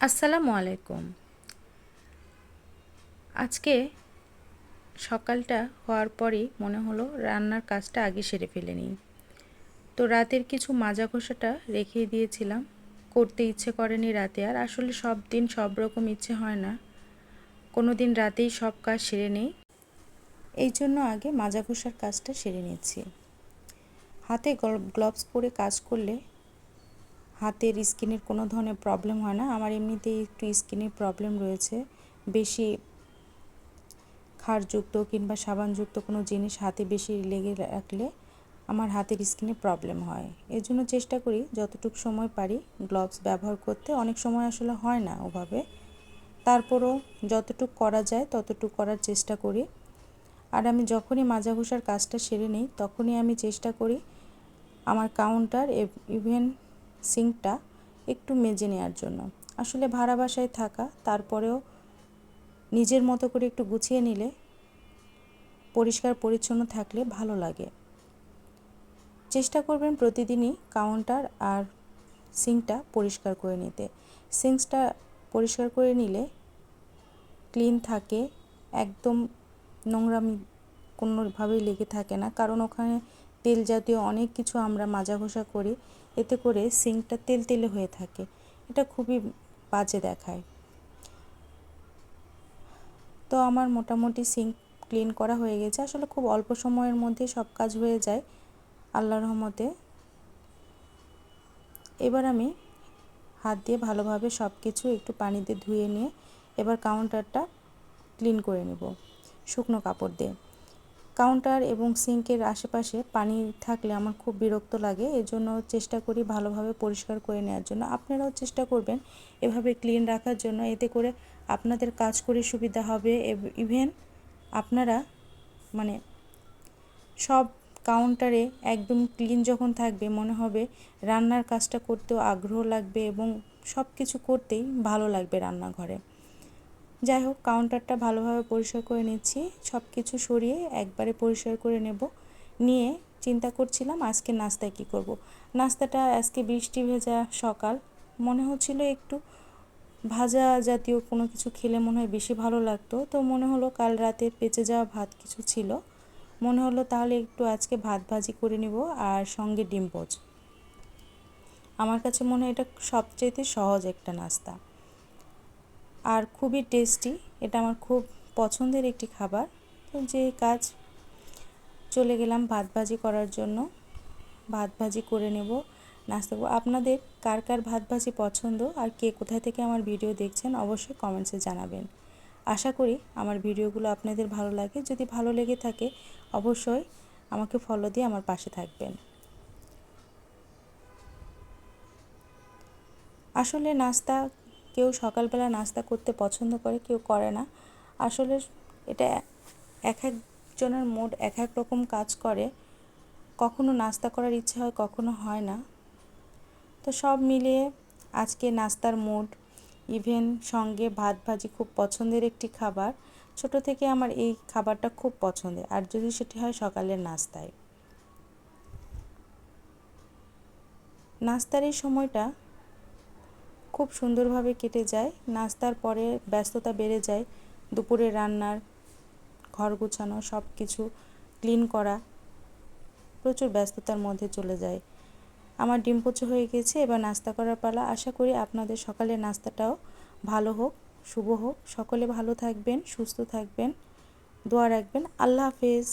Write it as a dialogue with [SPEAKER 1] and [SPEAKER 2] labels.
[SPEAKER 1] আসসালামু আলাইকুম। আজকে সকালটা হওয়ার পরেই মনে হলো রান্নার কাজটা আগে সেরে ফেলে নিই। তো রাতের কিছু মাজা ঘষাটা রেখে দিয়েছিলাম। করতে ইচ্ছে করেনি রাতে আর আসলে সব দিন সব রকম ইচ্ছে হয় না। কোনো দিন রাতেই সব কাজ সেরে নেই। এই জন্য আগে মাজা ঘষার কাজটা সেরে নিচ্ছি। হাতে গ্লাভস পরে কাজ করলে হাতের স্কিনের কোনো ধরনের প্রবলেম হয় না। আমার এমনিতেই একটু স্কিনের প্রবলেম রয়েছে। বেশি ক্ষারযুক্ত কিংবা সাবানযুক্ত কোনো জিনিস হাতে বেশি লেগে রাখলে আমার হাতের স্কিনে প্রবলেম হয়। এর জন্য চেষ্টা করি যতটুকু সময় পারি গ্লাভস ব্যবহার করতে। অনেক সময় আসলে হয় না ওভাবে। তারপরও যতটুকু করা যায় ততটুকু করার চেষ্টা করি। আর আমি যখনই মাজা ঘষার কাজটা সেরে নিই তখনই আমি চেষ্টা করি আমার কাউন্টার ইভেন সিঙ্কটা একটু মেজে নেওয়ার জন্য। আসলে ভাড়া বাসায় থাকা, তারপরেও নিজের মতো করে একটু গুছিয়ে নিলে, পরিষ্কার পরিচ্ছন্ন থাকলে ভালো লাগে। চেষ্টা করবেন প্রতিদিনই কাউন্টার আর সিঙ্কটা পরিষ্কার করে নিতে। সিঙ্কটা পরিষ্কার করে নিলে ক্লিন থাকে, একদম নোংরামি কোনোভাবেই লেগে থাকে না, কারণ ওখানে তেল জাতীয় অনেক কিছু আমরা মাজা ঘষা করি। এতে করে সিঙ্কটা তেল তেলে হয়ে থাকে। এটা খুবই বাজে দেখায়। তো আমার মোটামুটি সিঙ্ক ক্লিন করা হয়ে গেছে। আসলে খুব অল্প সময়ের মধ্যে সব কাজ হয়ে যায় আল্লাহ রহমতে। এবার আমি হাত দিয়ে ভালোভাবে সব কিছু একটু পানিতে ধুয়ে নিয়ে এবার কাউন্টারটা ক্লিন করে নেব। শুকনো কাপড় দিয়ে। কাউন্টার এবং সিঙ্কের আশেপাশে পানি থাকলে আমার খুব বিরক্ত লাগে। এজন্য চেষ্টা করি ভালোভাবে পরিষ্কার করে নেওয়ার জন্য। আপনারাও চেষ্টা করবেন এভাবে ক্লিন রাখার জন্য। এতে করে আপনাদের কাজ করে সুবিধা হবে। ইভেন আপনারা মানে সব কাউন্টারে একদম ক্লিন যখন থাকবে, মনে হবে রান্নার কাজটা করতেও আগ্রহ লাগবে এবং সব কিছু করতেই ভালো লাগবে রান্নাঘরে। যাই হোক কাউন্টারটা ভালোভাবে পরিষ্কার করে নিচ্ছি। সব কিছু সরিয়ে একবারে পরিষ্কার করে নেব। নিয়ে চিন্তা করছিলাম আজকে নাস্তায় কী করব। নাস্তাটা আজকে বৃষ্টি ভেজা সকাল। মনে হচ্ছিল একটু ভাজা জাতীয় কোনো কিছু খেলে মনে হয় বেশি ভালো লাগতো। তো মনে হলো কাল রাতের পেঁচে যাওয়া ভাত কিছু ছিল। মনে হলো তাহলে একটু আজকে ভাত ভাজি করে নিব আর সঙ্গে ডিম পোচ। আমার কাছে মনে হয় এটা সবচেয়ে সহজ একটা নাস্তা। আর খুবই টেস্টি। এটা আমার খুব পছন্দের একটি খাবার। তো যে কাজ চলে গেলাম ভাত ভাজি করার জন্য। ভাত ভাজি করে নেব, নাস্তা আপনাদের কার কার ভাত ভাজি পছন্দ আর কে কোথায় থেকে আমার ভিডিও দেখছেন অবশ্যই কমেন্টসে জানাবেন। আশা করি আমার ভিডিওগুলো আপনাদের ভালো লাগে। যদি ভালো লেগে থাকে অবশ্যই আমাকে ফলো দিয়ে আমার পাশে থাকবেন। আসলে নাস্তা কেউ সকালবেলা নাস্তা করতে পছন্দ করে, কেউ করে না। আসলে এটা এক একজনের মুড এক এক রকম কাজ করে। কখনো নাস্তা করার ইচ্ছে হয়, কখনো হয় না। তো সব মিলিয়ে আজকে নাস্তার মুড ইভেন সঙ্গে ভাত ভাজি খুব পছন্দের একটি খাবার। ছোট থেকে আমার এই খাবারটা খুব পছন্দের, আর যদি সেটি হয় সকালের নাস্তায়। নাস্তার এই সময়টা খুব সুন্দরভাবে কেটে যায়, নাস্তার পরে ব্যস্ততা বেড়ে যায়, দুপুরে রান্নার ঘর গুছানো সব কিছু ক্লিন করা, প্রচুর ব্যস্ততার মধ্যে চলে যায়। আমার ডিম পচু হয়ে গেছে, এবার নাস্তা করার পালা। আশা করি আপনাদের সকালের নাস্তাটাও ভালো হোক, শুভ হোক। সকলে ভালো থাকবেন, সুস্থ থাকবেন, দোয়া রাখবেন। আল্লাহ হাফেজ।